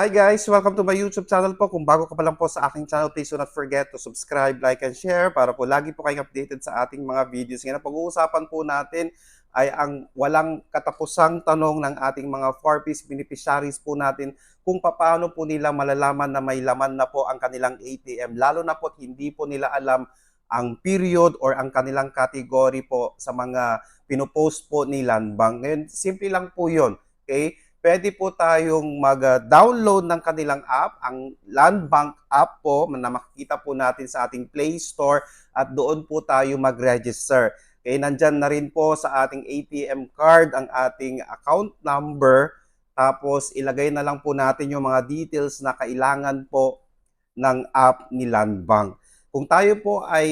Hi guys! Welcome to my YouTube channel po. Kung bago ka pa lang po sa aking channel, please do not forget to subscribe, like, and share para po lagi po kayong updated sa ating mga videos. Ngayon, pag-uusapan po natin ay ang walang katapusang tanong ng ating mga 4-piece beneficiaries po natin kung paano po nila malalaman na may laman na po ang kanilang ATM. Lalo na po hindi po nila alam ang period or ang kanilang category po sa mga pinopost po ni Landbank. Ngayon, simple lang po yun. Okay? Pwede po tayong mag-download ng kanilang app, ang Land Bank app po na makikita po natin sa ating Play Store at doon po tayo mag-register. Okay, nandyan na rin po sa ating ATM card ang ating account number tapos ilagay na lang po natin yung mga details na kailangan po ng app ni Land Bank. Kung tayo po ay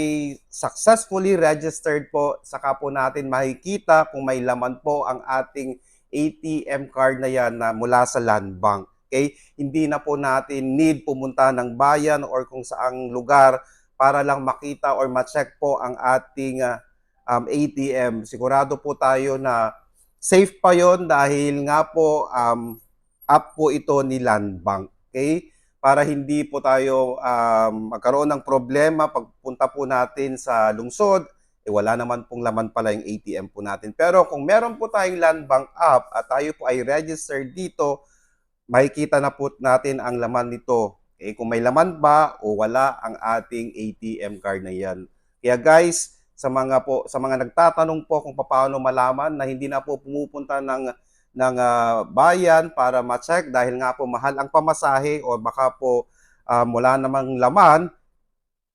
successfully registered po, saka po natin makikita kung may laman po ang ating ATM card na yan na mula sa Land Bank. Okay? Hindi na po natin need pumunta ng bayan or kung saang lugar para lang makita or ma-check po ang ating uh, um, ATM. Sigurado po tayo na safe pa yon dahil nga po um, app po ito ni Land Bank. Okay? Para hindi po tayo um, magkaroon ng problema pagpunta po natin sa lungsod eh wala naman pong laman pala yung ATM po natin. Pero kung meron po tayong Land Bank app at tayo po ay registered dito, makikita na po natin ang laman nito. Okay, kung may laman ba o wala ang ating ATM card na yan. Kaya guys, sa mga po sa mga nagtatanong po kung paano malaman na hindi na po pumupunta ng ng uh, bayan para ma-check dahil nga po mahal ang pamasahe o baka po um, wala namang laman,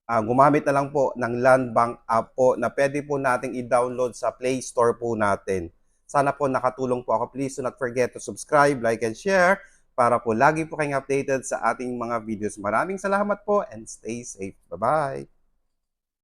uh, gumamit na lang po ng Land Bank app po na pwede po nating i-download sa Play Store po natin. Sana po nakatulong po ako. Please do not forget to subscribe, like, and share para po lagi po kayong updated sa ating mga videos. Maraming salamat po and stay safe. Bye-bye!